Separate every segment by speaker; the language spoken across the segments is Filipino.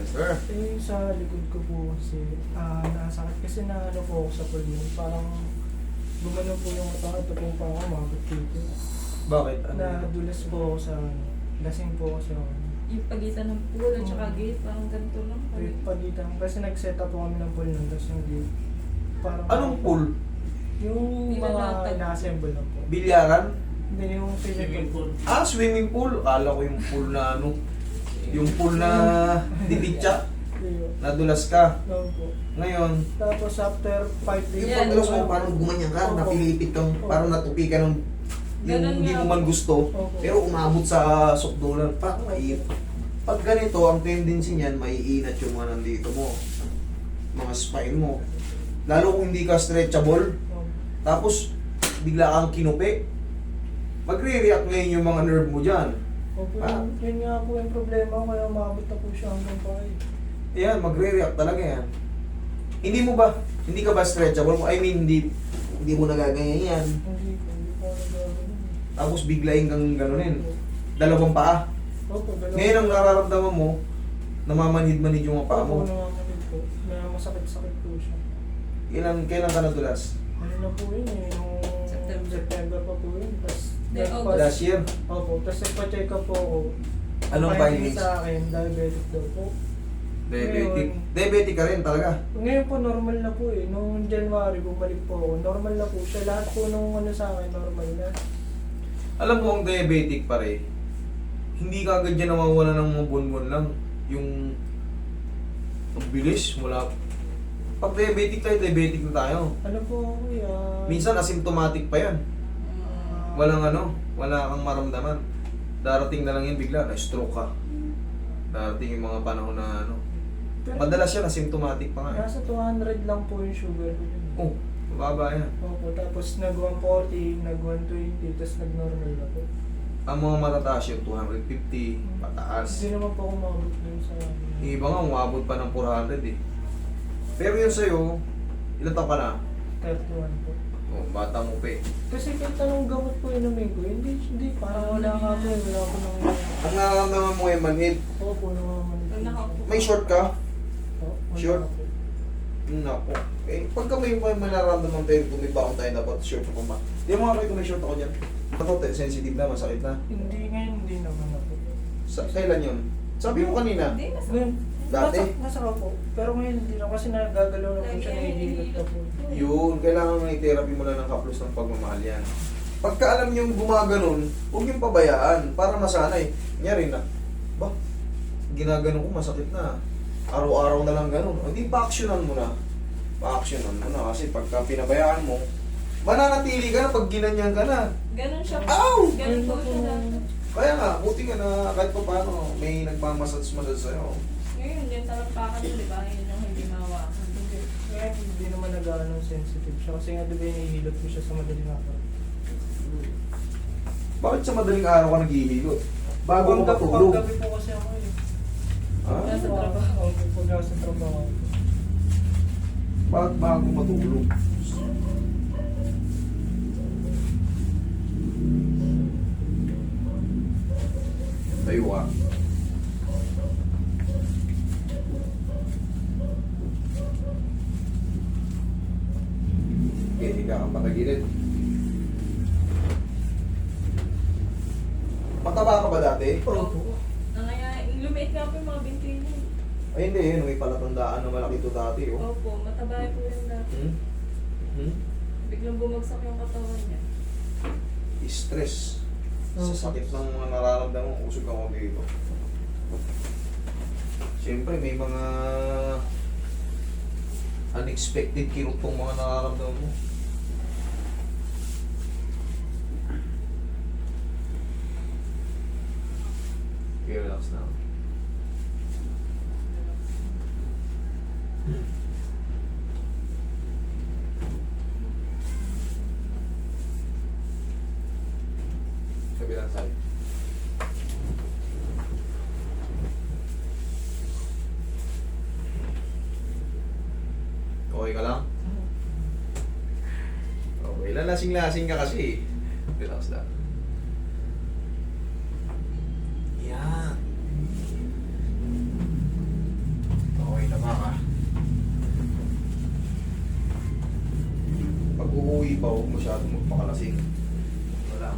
Speaker 1: natin, sir?
Speaker 2: Eh, sa likod ko po kasi, ah, nasakit kasi na ano po ako sa pulmon. Parang gumano po yung mata. Ito po pa ako, magot dito.
Speaker 1: Bakit? Ano?
Speaker 2: Nadulas po ako sa ano. Lasing po ako sa ano.
Speaker 3: Yung pagitan ng pool at saka
Speaker 2: Mm.
Speaker 3: gate, parang ganito lang.
Speaker 2: Wait, pagitan. Kasi nag-set up po kami ng pool nun. Tapos yung gate. Parang,
Speaker 1: Anong pool?
Speaker 2: Yung mga
Speaker 3: Nilalatag.
Speaker 2: na-assemble na po.
Speaker 1: Bilyaran?
Speaker 2: Hindi yung swimming pool.
Speaker 1: Ah, swimming pool. Akala ko yung pool na ano. Yung pool na diditsa. Nadulas ka.
Speaker 2: No po.
Speaker 1: Ngayon,
Speaker 2: Tapos after 5 days.
Speaker 1: yung
Speaker 3: Yan.
Speaker 1: pagdulas mo, parang gumanyan ka,
Speaker 2: Opo.
Speaker 1: napilipit kang, parang natupi ka ng yung
Speaker 3: Ganun
Speaker 1: hindi
Speaker 3: nga
Speaker 1: mo man gusto,
Speaker 2: Opo.
Speaker 1: pero umabot sa sukdulan. Parang maiit. Pag ganito, ang tendency niyan, maiinat yung mga nandito mo. Mga spine mo. Lalo kung hindi ka stretchable, tapos bigla kang kinupi, magre-react ngayon yung mga nerve mo dyan.
Speaker 2: Opo,
Speaker 1: Ah.
Speaker 2: yun, yun nga po yung problema kaya umabot na po siya hanggang pa
Speaker 1: Yan, magre-react talaga yan. Hindi mo ba, hindi ka ba stretchable mo? I mean, hindi, hindi mo nagaganyan yan.
Speaker 2: Hindi po, hindi po ako nagagano.
Speaker 1: Tapos biglayin kang ganunin. Dalawang paa.
Speaker 2: Opo, dalawa.
Speaker 1: Ngayon ang nararamdaman mo, namamanhid-manhid yung mga paa
Speaker 2: Opo,
Speaker 1: mo.
Speaker 2: namamanid po. May masakit-sakit po siya.
Speaker 1: Ilan, kailan ka nadulas?
Speaker 2: Ano na po yun eh, nung
Speaker 3: September.
Speaker 2: September pa po yun. Tapos,
Speaker 3: Hindi, August.
Speaker 1: Last year.
Speaker 2: Opo, tapos nagpa-check up po ako.
Speaker 1: Anong
Speaker 2: Finding
Speaker 1: findings?
Speaker 2: sa akin, diabetic daw po.
Speaker 1: Diabetic.
Speaker 2: Ngayon.
Speaker 1: Diabetic ka rin talaga.
Speaker 2: Ngayon po normal na po eh. Noong January, bumalik po ako. Normal na po siya. Lahat po nung ano sa akin, normal na.
Speaker 1: Alam mo ang diabetic pare, hindi ka agad yan nawawala ng mga buwan lang. Yung ang bilis, wala. Pag diabetic tayo, diabetic na tayo.
Speaker 2: Ano po ako ah,
Speaker 1: Minsan asymptomatic pa yan. Walang ano, wala kang maramdaman. Darating na lang yan bigla, na-stroke ka. Darating yung mga panahon na ano.
Speaker 2: pero
Speaker 1: Madalas yan, asymptomatic pa nga. eh.
Speaker 2: Nasa 200 lang po yung sugar ko yun.
Speaker 1: Oh, mababa yan.
Speaker 2: Opo, tapos nag 140, nag 120, tapos nag normal na po.
Speaker 1: Ang mga matataas yung 250, pataas.
Speaker 2: Hindi naman po ako mabot dun sa...
Speaker 1: Yung iba nga, umabot pa ng 400 eh. Pero yun sa'yo, ilan taon ka na?
Speaker 2: 31 po.
Speaker 1: Oh, bata mo pa eh.
Speaker 2: Kasi kahit anong gamot po inumin ko, hindi, hindi, parang wala nga po eh, wala ko nang...
Speaker 1: Ang nararamdaman mo ay manhid.
Speaker 2: Opo.
Speaker 3: Pag nakaupo.
Speaker 1: May short ka?
Speaker 2: Oh,
Speaker 1: Sure?
Speaker 2: po.
Speaker 1: Hmm, Nako. Eh, pagka may may nararamdaman tayo, kung may baon tayo dapat short pa ba? Di mo nga kayo kung may short ako dyan. Ako, sensitive na, masakit na.
Speaker 2: Hindi ngayon, hindi naman na po.
Speaker 1: Sa, kailan yun? Sabi mo kanina.
Speaker 3: Hindi,
Speaker 2: Ngayon,
Speaker 1: Dati?
Speaker 2: nasa, nasa ka. Pero ngayon, hindi na kasi nagagalaw na po siya, nahihilot na po.
Speaker 1: Yun, kailangan may therapy mo lang ng kaplos ng pagmamahal yan. Pagka alam niyong gumaganon, huwag yung pabayaan para masanay. Nyari na, ba, ginaganon ko masakit na. Araw-araw na lang ganun. Hindi, pa-actionan mo na. Pa-actionan mo na kasi pagka pinabayaan mo, mananatili ka na pag ginanyan ka na.
Speaker 3: Ganun siya.
Speaker 1: Ow!
Speaker 3: Ganun po siya.
Speaker 1: Kaya nga, buti nga na kahit pa paano, may nagmamassage-massage sa'yo.
Speaker 3: Ngayon, yung talampakan mo, di ba? Yun yung hindi mawakan.
Speaker 2: Hindi, ngayon, hindi naman nag-ano sensitive siya. Kasi nga, di ba, hinihilot ko siya sa madaling araw.
Speaker 1: Bakit sa madaling araw ka naghihilot? Bago
Speaker 2: Pag
Speaker 1: mo
Speaker 2: gabi-
Speaker 1: matulog?
Speaker 2: Pag gabi po kasi ako eh.
Speaker 1: Ah?
Speaker 3: Nasa trabaho.
Speaker 2: Okay, pag nasa trabaho.
Speaker 1: Bakit bago matulog? Tayo ah.
Speaker 3: Po yung mga binti niya.
Speaker 1: Ay hindi, yun. May palatandaan na malaki to dati. Oh.
Speaker 3: Opo, mataba po yung dati.
Speaker 1: Hmm? Hmm?
Speaker 3: Biglang bumagsak yung katawan niya.
Speaker 1: stress sa sakit ng mga nararamdaman mo, usog ako dito. Siyempre, may mga unexpected kirot tong mga nararamdaman mo. Okay, relax na. okay ka lang? Okay, lalasing-lasing ka kasi. Relax lang. Yan. Okay naman ka. Pag uuwi pa, huwag masyadong magpakalasing. Wala.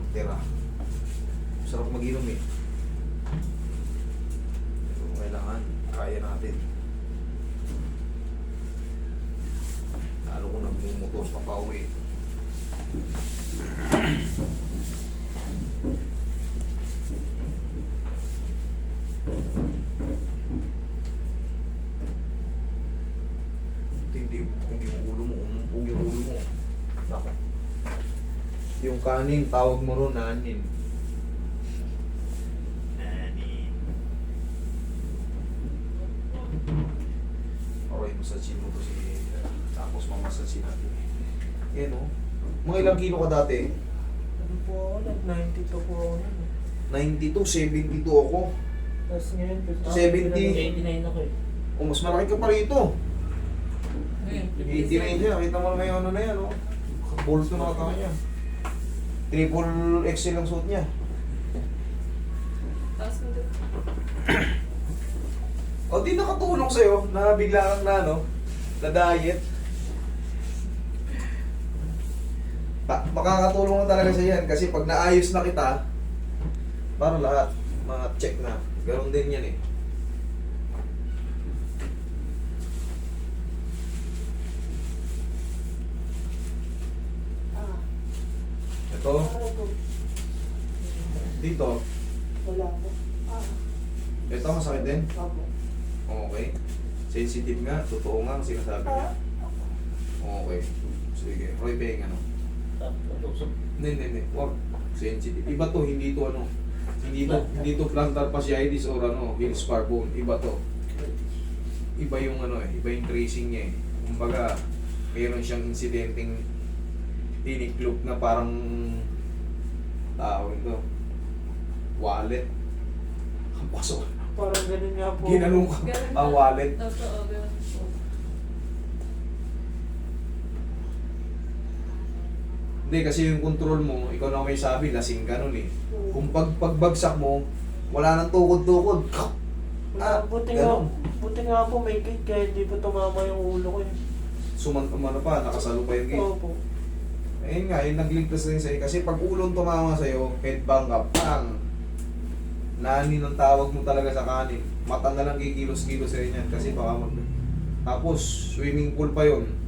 Speaker 1: Magtira. Sarap mag-inom eh. Pero kailangan, kaya natin. Lalo ko nagmumotor pa pa uwi. Hindi, kung yung ulo mo, umumpog yung ulo mo. Nako. Yung kanin, tawag mo ron nanin. Nanin. Okay, massage mo to si... Tapos mamassage natin. Yan o. Mga ilang kilo ka dati?
Speaker 2: Ano po ako, nag-92 po ako nun. eh.
Speaker 1: 92, 72 ako.
Speaker 2: Tapos ngayon,
Speaker 1: 70.
Speaker 2: 89 ako eh.
Speaker 1: O, mas malaki ka pa rito.
Speaker 3: Ngayon,
Speaker 1: 80 na yun siya. Kita mo naman yung ano na yan, oh. Balls na nakatawa niya. Triple XL ang suot niya.
Speaker 3: Tapos.
Speaker 1: O, di nakatulong sa'yo na bigla kang na, ano, na diet. Pa makakatulong na talaga sa yan kasi pag naayos na kita, para lahat, mga check na. Ganon din yan eh.
Speaker 2: Ah,
Speaker 1: Ito, dito,
Speaker 2: Wala po. Ah,
Speaker 1: ito masakit din.
Speaker 2: ako.
Speaker 1: Okay. Sensitive nga, totoo nga ang sinasabi niya. Okay. Sige, Roy Peng, ano? Hindi, hindi, hindi. Wag. Sensitive. Iba to, hindi to ano. Hindi to, hindi to plantar fasciitis or ano, heel spar bone. Iba to. Iba yung ano eh, iba yung tracing niya eh. Kumbaga, mayroon siyang insidenteng tiniklop na parang tao ito. Wallet. Ang pasok.
Speaker 2: Parang ganun nga po.
Speaker 1: Ginanong ka. Ah, wallet.
Speaker 3: Totoo, ganun po.
Speaker 1: Hindi, kasi yung control mo, ikaw na may sabi, lasing ka nun eh. Kung pag pagbagsak mo, wala nang tukod-tukod.
Speaker 2: Ah, buti nga,
Speaker 1: ganun.
Speaker 2: buti nga po may gate kaya hindi po tumama yung ulo ko eh.
Speaker 1: Sumantumano pa, nakasalo pa yung gate.
Speaker 2: Opo.
Speaker 1: Ayun nga, yung nagligtas rin sa'yo. Kasi pag ulong tumama sa'yo, headbang ka, pang! Nani ng tawag mo talaga sa kanin. Mata na lang kikilos-kilos rin yan. Kasi baka mag... Tapos, swimming pool pa yon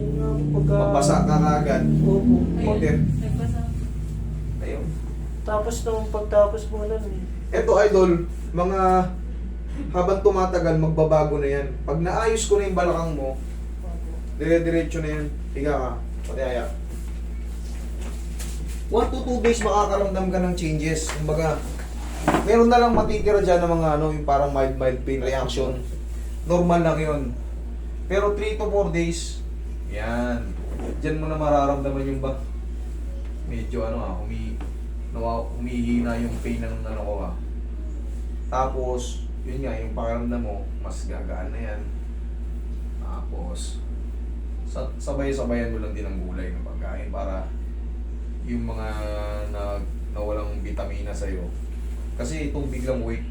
Speaker 2: Yun nga po pagka...
Speaker 1: Mabasa ka kagad.
Speaker 2: Opo.
Speaker 3: Nagbasa.
Speaker 1: Ayun.
Speaker 2: Tapos nung pagtapos po nun eh.
Speaker 1: Eto idol, mga habang tumatagal, magbabago na yan. Pag naayos ko na yung balakang mo, dire-diretso na yan. Higa ka. Pati aya. 1 to 2 days makakaramdam ka ng changes. Kumbaga, meron na lang matitira dyan ng mga ano, yung parang mild mild pain reaction. Normal lang yun. Pero 3 to 4 days, yan. Diyan mo na mararamdaman yung ba? Medyo ano ah, humi, nawa, humihina yung pain ng ano ko ah. Tapos, yun nga, yung pakiramdam mo, mas gagaan na yan. Tapos, sa, sabay-sabayan mo lang din ang gulay ng pagkain para yung mga na, nawalang vitamina sa'yo. Kasi itong biglang weight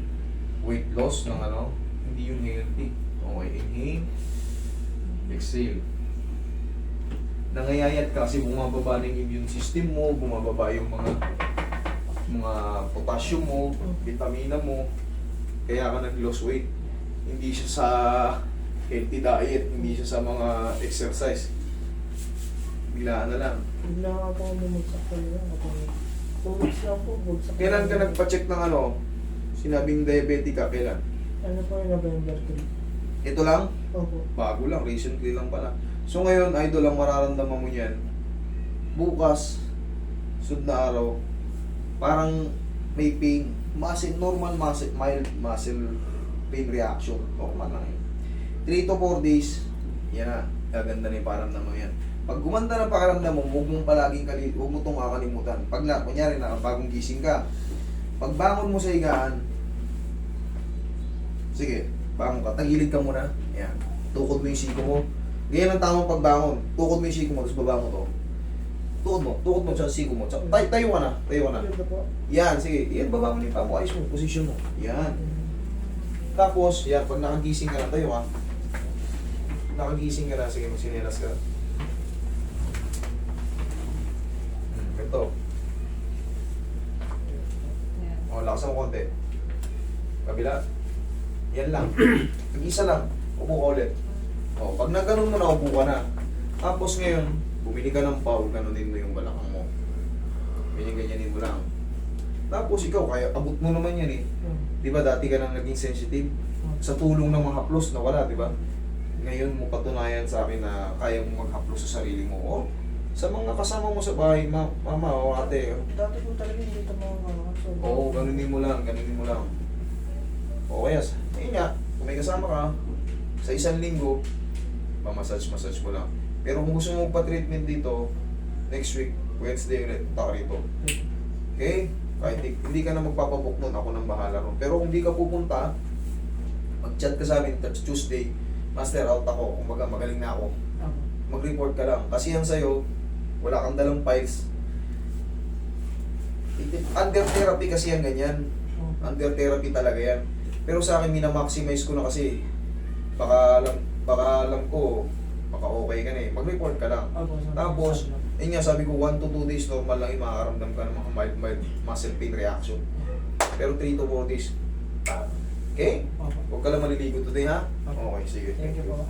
Speaker 1: weight loss ng ano, hindi yun healthy. Okay, inhale, exhale. Nangayayat ka kasi bumababa ng immune system mo, bumababa yung mga mga potassium mo, vitamina mo, kaya ka nag-loss weight. Hindi siya sa healthy diet, hindi siya sa mga exercise. Biglaan na lang.
Speaker 2: Bigla nga po ako bumagsak. Ako, two weeks lang po, bumagsak.
Speaker 1: Kailan ka nagpa-check ng ano? Sinabing diabetic ka, kailan?
Speaker 2: Ano po yung November 3?
Speaker 1: Ito lang?
Speaker 2: Opo.
Speaker 1: Bago lang, recently lang pala. So ngayon, idol, ang mararamdaman mo niyan, bukas, sud na araw, parang may pain. Muscle, normal muscle, mild muscle pain reaction. Normal lang yun. 3 to 4 days, yan na, gaganda na yung paramdam mo yan. Pag gumanda na pakiramdam mo, huwag mong palaging kalit, huwag mo itong kakalimutan. Pag na, kunyari na, bagong gising ka, pag bangon mo sa higaan, sige, bangon ka, tagilid ka muna, yan, tukod mo yung siko mo, Ganyan ang tamang pagbangon. Tukod mo yung siko mo, tapos baba mo to. Tukod mo, tukod mo, tsaka siko mo. Tsaka tayo, tayo ka na, tayo ka na. Yan, sige. Yan, baba mo yung pamo, ayos mo, posisyon mo. Yan. Tapos, yan, pag nakagising ka na, tayo ka. Nakagising ka na, sige, magsinilas ka.
Speaker 3: Ito.
Speaker 1: O, oh, lakas mo konti. Kabila. Yan lang. Pag-isa lang, upo ka ulit. O, pag nagganon mo na, upo ka na. Tapos ngayon, bumili ka ng pau, ganunin mo yung balakang mo. Ganyan-ganyanin mo lang. Tapos ikaw, kaya abot mo naman yan eh.
Speaker 2: Hmm.
Speaker 1: Di ba dati ka nang naging sensitive? Sa tulong ng mga haplos, nawala, di ba? Ngayon mo patunayan sa akin na kaya mo maghaplos sa sarili mo. O, sa mga kasama mo sa bahay, ma mama o ate,
Speaker 2: Dati po talaga hindi ito mga mga so,
Speaker 1: Oo, ganunin mo lang, ganunin mo lang. O kaya, ayun nga, kung may kasama ka, sa isang linggo, pa-massage-massage mo lang. Pero kung gusto mo pa-treatment dito, next week, Wednesday ulit, punta ka rito. Okay? Kahit di- hindi ka na magpapabook nun, ako nang bahala ron. Pero kung di ka pupunta, mag-chat ka sa amin, that's Tuesday, Master, out ako, kumbaga magaling na ako. Mag-report ka lang. Kasi yan sa'yo, wala kang dalang files. Under therapy kasi yan ganyan. Under therapy talaga yan. Pero sa akin, minamaximize ko na kasi baka alam, baka alam ko, baka okay ka na eh. Mag-report ka lang. Tapos, yun nga sabi ko, 1 to 2 days normal lang yung makakaramdam ka ng mga mild, mild muscle pain reaction. Pero 3 to 4 days, okay?
Speaker 2: Ako.
Speaker 1: Huwag ka lang maliligo today ha? Okay, sige.
Speaker 2: Thank you po.